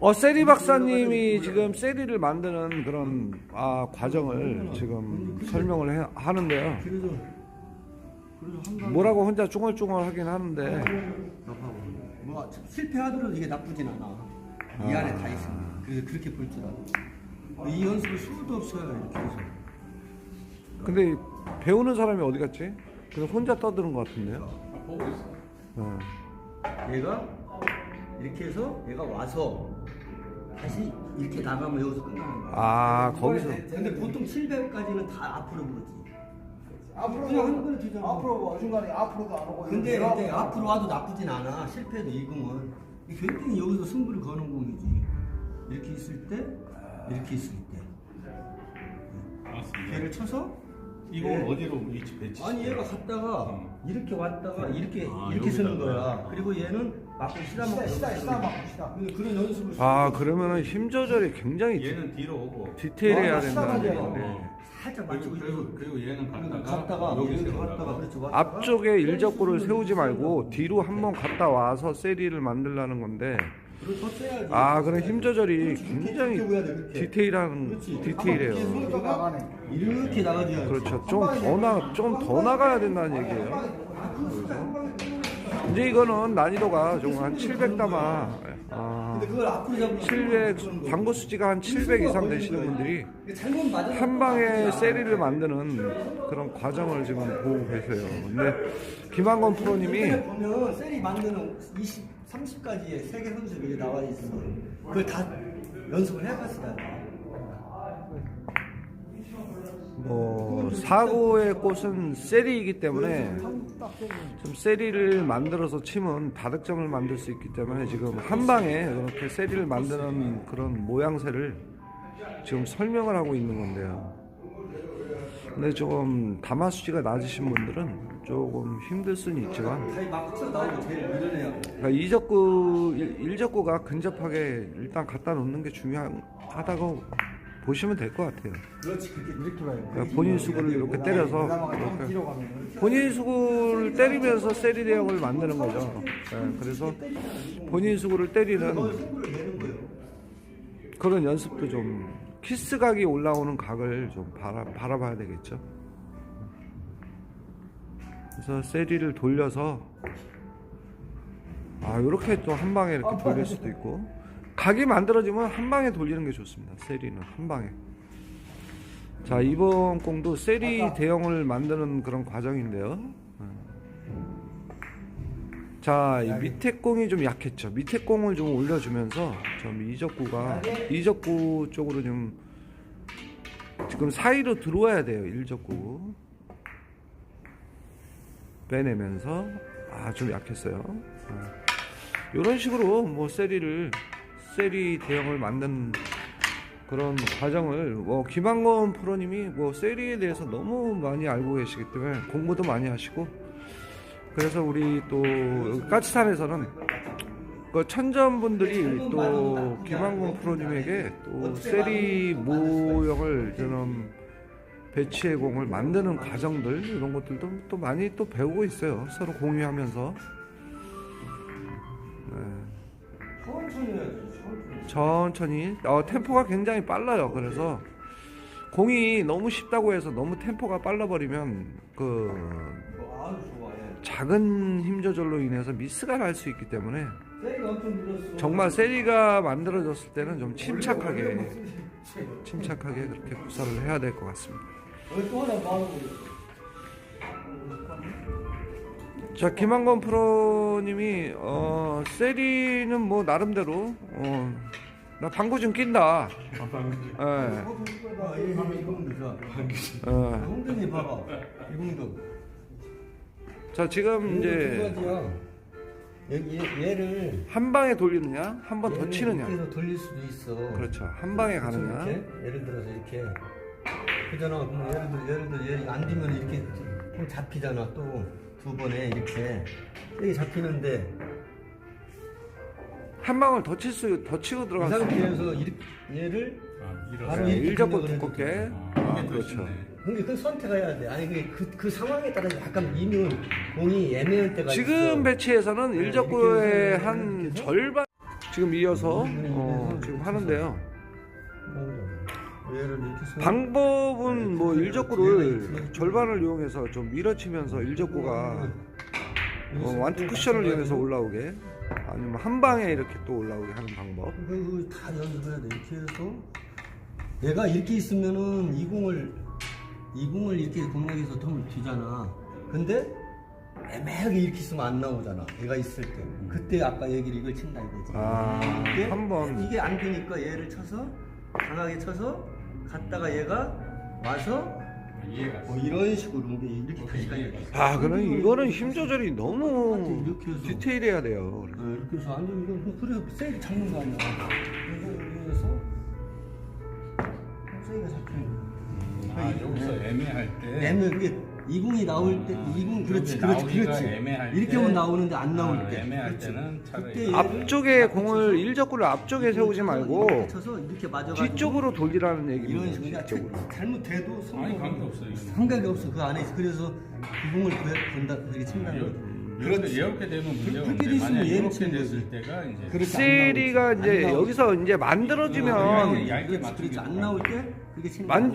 어 세리 박사님이 지금 세리를 만드는 그런 아, 과정을 지금 설명을 해- 하는데요. 뭐라고 혼자 쫑얼쫑얼 하긴 하는데 뭐 실패하더라도 이게 나쁘진 않아. 이 안에 다 있습니다. 그래서 그렇게 볼 줄 알아. 이 연습을 수도 없어요 이렇게 해서. 근데 배우는 사람이 어디 갔지? 그냥 혼자 떠드는 것 같은데요. 보고 있어. 어. 얘가 이렇게 해서 얘가 와서 다시 이렇게 나가면 여기서 끝나는 거야. 아 거기서 근데 보통 700까지는 다 앞으로 부르지. 앞으로 그냥 하는 거는 되잖아. 앞으로 중간에 앞으로도 안 오고 근데 근데. 앞으로 와도 나쁘진 않아. 실패도 이 공은 굉장히 여기서 승부를 거는 공이지. 이렇게 있을 때, 이렇게 있을 때. 맞습니다. 얘를 쳐서 이건 어디로 위치 배치? 아니 얘가 갔다가 이렇게 왔다가 이렇게 아, 이렇게 서는 여기다가. 거야. 그리고 얘는 맞고 시다 먹고 시다, 시다, 맞고 시다. 근데 그런 연습을 아 그러면은 힘 조절이 굉장히 디, 얘는 뒤로 오고. 디테일해야 아, 된다는 시작하죠. 얘기인데 살짝 그리고 맞추고 그리고, 그리고 얘는 갔다가, 갔다가 여기 여기 세우다가. 갔다가 그렇죠. 왔다가 앞쪽에 일적구를 세우지 말고 뒤로 한번 갔다 와서 세리를 만들라는 건데 그리고. 아 그런 힘 조절이 굉장히. 디테일한 그렇지. 디테일해요. 이렇게 나가네. 이렇게 나가줘야 그렇죠. 좀 더 나 좀 더 나가야 된다는 얘기예요. 이제 이거는 난이도가 좀한 700담아 아, 근데 그걸 앞으로 잡으면 700 방구 수지가 한 700 이상 되시는 분들이 한 방에 세리를 만드는 그런 과정을 지금 보고 계세요. 근데 김한건 프로님이 보면 셀이 만드는 20, 30까지의 세계 선수들이 나와 있어. 그걸 다 연습을 해봤어야 돼. 뭐 사고의 꽃은 세리이기 때문에 좀 세리를 만들어서 치면 다득점을 만들 수 있기 때문에 지금 한 방에 그렇게 세리를 만드는 그런 모양새를 지금 설명을 하고 있는 건데요. 근데 조금 담화 수지가 낮으신 분들은 조금 힘들 수는 있지만. 그러니까 이적구 일- 일적구가 근접하게 일단 갖다 놓는 게 중요하다고 보시면 될 것 같아요. 그렇지 이렇게 봐요. 그러니까 본인 수구를 이렇게 때려서 이렇게 본인 수구를 때리면서 세리 대형을 만드는 거죠. 예, 그래서 본인 수구를 때리는 거예요. 그런 연습도 좀 키스 각이 올라오는 각을 좀 바라, 바라봐야 되겠죠. 그래서 세리를 돌려서 아 이렇게 또 한 방에 이렇게 돌릴 수도 있고 각이 만들어지면 한 방에 돌리는 게 좋습니다. 세리는 한 방에. 자 이번 공도 세리 대형을 만드는 그런 과정인데요. 자, 이 밑에 공이 좀 약했죠. 밑에 공을 좀 올려주면서 좀 이적구가 이적구 쪽으로 좀 지금 사이로 들어와야 돼요. 일적구 빼내면서 아 좀 약했어요. 이런 식으로 뭐 세리를 세리 대형을 만든 그런 과정을 뭐 김한건 프로님이 뭐 세리에 대해서 너무 많이 알고 계시기 때문에 공부도 많이 하시고 그래서 우리 또 까치산에서는 그 천전 분들이 또 김한곤 프로님에게 또 세리 모형을 저는 배치의 공을 만드는 과정들 이런 것들도 또 많이 또 배우고 있어요. 서로 공유하면서. 천 천천히. 어, 템포가 굉장히 빨라요. 그래서 공이 너무 쉽다고 해서 너무 템포가 빨라버리면 그. 작은 힘 조절로 인해서 미스가 날 수 있기 때문에. 정말 세리가 만들어졌을 때는 좀 침착하게 침착하게 그렇게 구사를 해야 될 것 같습니다. 자 김한건 프로님이 어 세리는 뭐 나름대로 어나 방구 좀 낀다. 예. 아, 이 이공도 봐봐. 이공도. 자 지금 두 이제 가지야. 여기 얘- 얘를 한 방에 돌리느냐 한 번 더 얘를 치느냐. 이렇게 돌릴 수도 있어. 그렇죠. 한 방에 가느냐. 이렇게 예를 들어서 이렇게 그잖아. 그럼 예를 들어 예를 들어 얘 앉으면 이렇게 좀 잡히잖아. 또 두 번에 이렇게 여기 잡히는데 한 방을 더칠수더 치고 이 있는. 상태에서 이렇게 얘를 아, 바로. 이렇게 일적고 공격을 해도 두껍게. 돼. 아, 아 그렇죠. 쉽네. 근데 그 선택해야 돼. 아니 그, 그, 그 상황에 따라 약간 이면 공이 애매할 때가 지금 있어. 배치에서는 네, 일적구의 이렇게 해서 한 해서? 절반 지금 이어서 어, 지금 하는데요. 방법은 뭐 일적구를 절반을 이용해서 좀 밀어치면서 일적구가 어, 완투 쿠션을 이용해서 올라오게 아니면 한 방에 이렇게 또 올라오게 하는 방법. 그다 연습해야 돼. 이렇게 해서 얘가 이렇게 있으면은 이 공을 이 공을 이렇게 공략해서 덤을 뒤잖아. 근데 애매하게 이렇게 있으면 안 나오잖아. 얘가 있을 때. 그때 아까 얘기를 이걸 친다 이거지. 아, 이게 한 번. 이게 안 되니까 얘를 쳐서 강하게 쳐서 갔다가 얘가 와서 뭐 이런 식으로 이렇게 돼. 아, 그럼 이거는 힘 조절이 너무 이렇게 해서. 디테일해야 돼요. 어, 이렇게 해서 완전 이거 그래서 세게 잡는 거 아니야. 이거 여기에서 세게 잡히는. 아, 여기서 애매할 때 애매 그게 이궁이 나올 때 그렇지 여기 그렇지 그렇지 애매할 이렇게 때. 하면 나오는데 안 나올 아, 때 애매할 그렇지. 때는 차라리 그때 앞쪽에 공을 일적구를 앞쪽에 세우지 말고 쳐서 이렇게 맞아가지고 뒤쪽으로 돌리라는 이런 얘기입니다. 식으로 뒤쪽으로. 잘못돼도 아니 성공은 관계 없어요 이거는. 상관이 없어 그 안에 있어 그래서 그 공을 그- 본다 그렇게 친다는 거지 이렇게 이렇게 되면 문제가 그렇게 없는데 됐으면 만약 이렇게 치는 됐을 거지. 때가 이제 그렇지, 안 세리가. 이제 나오지. 여기서 이제 아, 만들어지면 얇게 그렇지 맞추기 그렇지 안 나올 때 만.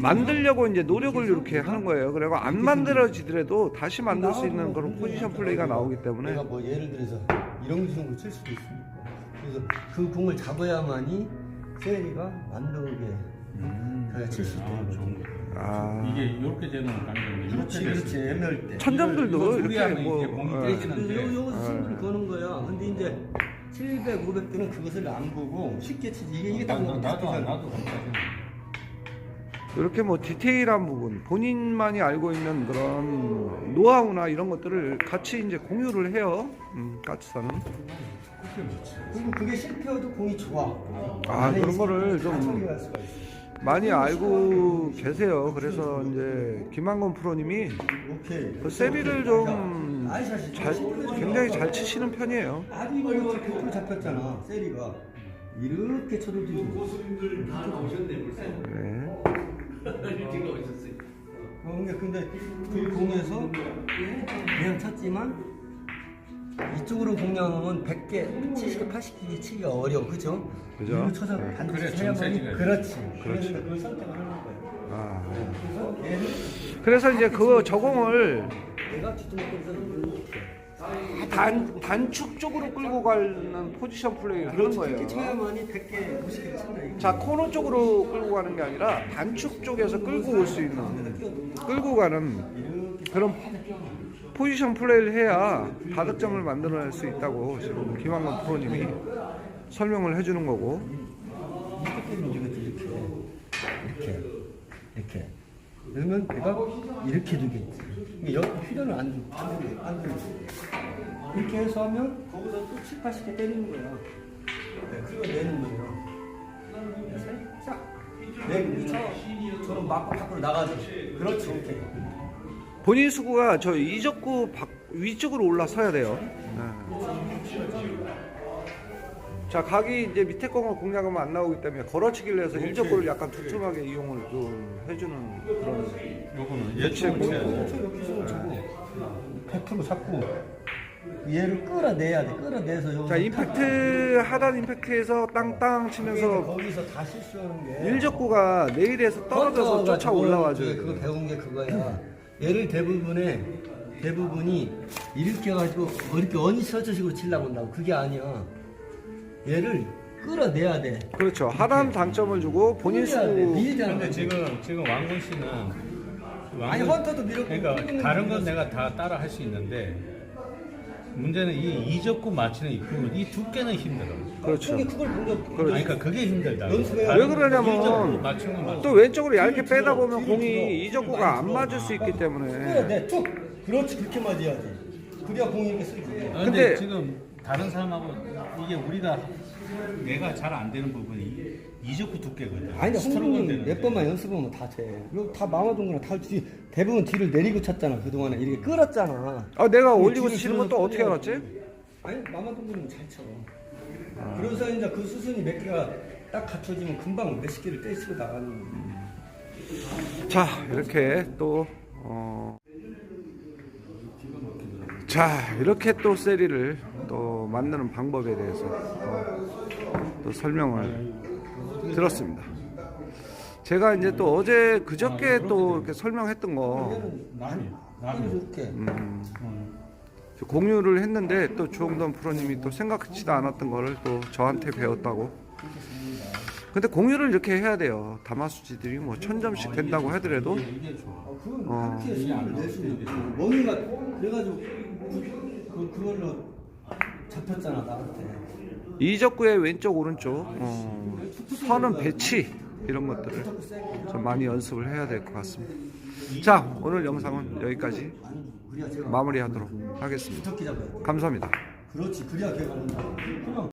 만들려고 이제 노력을 이렇게 하는 거예요. 그리고 안 만들어지더라도 다시 만들 수 있는 그런 포지션 플레이가 나오기 때문에. 내가 뭐 예를 들어서 이런 식으로 칠 수도 있으니까? 그래서 그 공을 잡아야만이 세리가 만들게 그래야 칠 수 있다 아, 좋은 거. 아, 이게 이렇게 되는 관계인데 그렇지 그렇지. 애매할 때. 천점들도 이거 이렇게 뭐 이렇게 공이 어, 깨지는데. 요, 요것을 승부를 거는 거야. 근데 이제 700, 500 때는 그것을 안 보고 쉽게 치지. 이게 이게 딱 나도 나도. 나도 거기까지는. 이렇게 뭐 디테일한 부분, 본인만이 알고 있는 그런 노하우나 이런 것들을 같이 이제 공유를 해요. 음, 까치사는. 그리고 그게 실패해도 공이 좋아 아, 그런 거를 다 좀. 많이 알고 계세요. 그래서 이제 김한건 프로님이 그 세리를 좀 잘, 굉장히 잘 치시는 편이에요. 아주 이거 100% 잡혔잖아 세리가 이렇게 쳐도 되고 네. 어, 근데 근데 그 공에서 그냥 쳤지만 이쪽으로 공략하면 100개, 70개, 80개 치기가 어려워, 그죠? 그죠? 이거 쳐서 네. 반드시 그래, 해야만이 정세지가 그렇지. 그렇지. 그래서 그걸 선택을 하는 거야. 아. 그래서 얘를 그래서 이제 그 저공을 내가 뒤쪽에서는 이렇게 단, 단축 쪽으로 끌고 가는 포지션 거예요. 쳐야만이 100개, 50개 친다. 이거. 자, 코너 쪽으로 끌고 가는 게 아니라 단축 쪽에서 끌고 올 수 있는, 끌고 가는 그런 포지션 플레이를 해야 다득점을 만들어낼 수 있다고 지금 김한건 프로님이 설명을 해주는 거고. 이렇게 움직였지 이렇게 이렇게 이렇게 그러면 내가 이렇게 두겠지. 이게 여기 휘련을 안 주고 안 주고 이렇게 해서 하면 거기서 또 7, 80개 때리는 거야. 네, 그리고 내는 거예요. 살짝 내고 저 저런 맞고 밖으로 나가죠 그렇지 오케이 본인 수구가 저 이적구 밖- 위쪽으로 올라서야 돼요. 네. 자, 각이 이제 밑에 공을 공략하면 안 나오기 때문에 걸어치기를 해서 일적구를 약간 두툼하게 이용을 좀 해주는 그런 요거는 예측 예측을 해야 돼. 그렇죠 여기 있으면 저거 100% 잡고 얘를 끌어내야 돼 끌어내서 여기 자 임팩트 하단 임팩트에서 땅땅 치면서 거기서 다 실수하는 게 일적구가 내일에서 떨어져서 쫓아 올라와줘요. 그거 배운 게 그거야. 얘를 대부분의 대부분이 이렇게 해가지고 뭐 이렇게 언셔츠식으로 치려고 한다고 그게 아니야. 얘를 끌어내야 돼. 그렇죠. 하단 단점을 주고 본인 끌어야 돼. 수구 밀잖아. 근데 지금 지금 왕군 씨는 아니 헌터도 밀었고 그러니까 다른 건 밀었어. 내가 다 따라 할 수 있는데 문제는 이 이적구 맞추는 이 부분 이 두께는 힘들어. 그렇죠. 근데 그걸 먼저 그렇죠. 아니, 그러니까 그게 힘들다. 연습해야 왜 그러냐면 또 왼쪽으로 얇게 뒤로 빼다 보면 뒤로 공이. 이적구가 안 맞을 수 있기 때문에 끌어내 툭. 그렇지 그렇게 맞아야지. 그래야 공이 이렇게 쓰지. 근데, 근데- 지금 다른 사람하고 이게 우리가 내가 잘 안 되는 부분이 이적구 두께거든. 아니 근데 홍준님. 몇 번만 연습하면 다 돼. 이거 다 마마동그랑 다 뒤, 대부분 뒤를 내리고 쳤잖아 그 동안에 이렇게 끌었잖아. 아 내가 올리고 뒤를 치는 건 또 어떻게. 알았지? 아니 마마동그는 잘 쳐. 그래서 이제 그 수순이 몇 개가 딱 갖춰지면 금방 몇십 개를 떼치고 나가는 거야. 자 이렇게 또 어... 자 이렇게 또 세리를 또 만드는 방법에 대해서 어, 또 설명을 들었습니다. 제가 이제 또 어제 그저께 또 이렇게 설명했던 거 음, 음, 공유를 했는데 또 주홍돈 프로님이 또 생각지도 않았던 거를 또 저한테 배웠다고. 근데 공유를 이렇게 해야 돼요. 다마수지들이 뭐 천 점씩 된다고 하더라도. 어, 그걸로 잡혔잖아 나한테 이적구의 왼쪽 오른쪽 어, 선은 배치 이런 것들을 좀 많이 연습을 해야 될 것 같습니다. 자 오늘 영상은 여기까지 마무리하도록 하겠습니다. 감사합니다. 그렇지 그래야 걔가 그냥